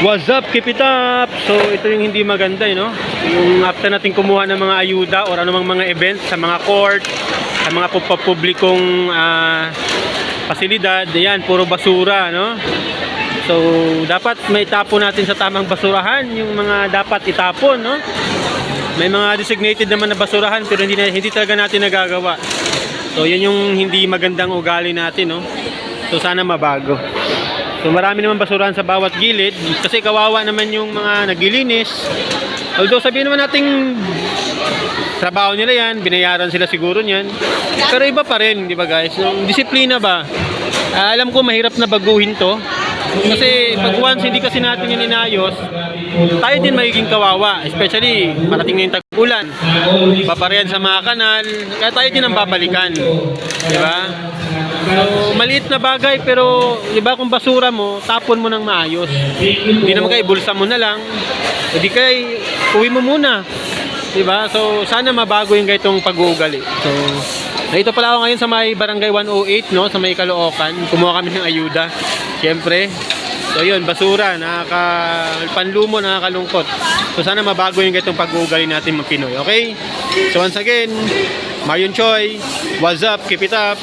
What's up, keep it up! So, ito yung hindi maganda, eh, no? Yung after natin kumuha ng mga ayuda or anumang mga event sa mga court, sa mga pu- publikong ah, pasilidad, ayan, puro basura, no? So, dapat may tapon natin sa tamang basurahan, yung mga dapat itapon, no? May mga designated naman na basurahan pero hindi, na, hindi talaga natin nagagawa. So, yun yung hindi magandang ugali natin, no? So, sana mabago. So marami naman basurahan sa bawat gilid kasi kawawa naman yung mga naglilinis. Although sabihin naman nating trabaho nila yan, binayaran sila siguro niyan. Pero iba pa rin, di ba guys? Yung disiplina ba? Ah, alam ko mahirap na baguhin to. Kasi pag once hindi kasi natin yan inayos, tayo din magiging kawawa. Especially, parating na yung tag-ulan. Paparehan sa mga kanal, kaya tayo din ang babalikan. Di ba? So, maliit na bagay pero 'di ba kung basura mo, tapon mo ng maayos. Hindi naman kay bulsa mo na lang. Hindi kay uwi mo muna. 'Di ba? So sana mabago yung ganitong pag-uugali. So Nandito pala ako ngayon sa may Barangay 108 no, sa may Caloocan. Kumuha kami ng ayuda. Siyempre. So yun, basura, nakaka panlumo, nakakalungkot. So sana mabago yung ganitong pag-uugali natin mga Pinoy. Okay? So once again, Marion Choi, what's up? Keep it up.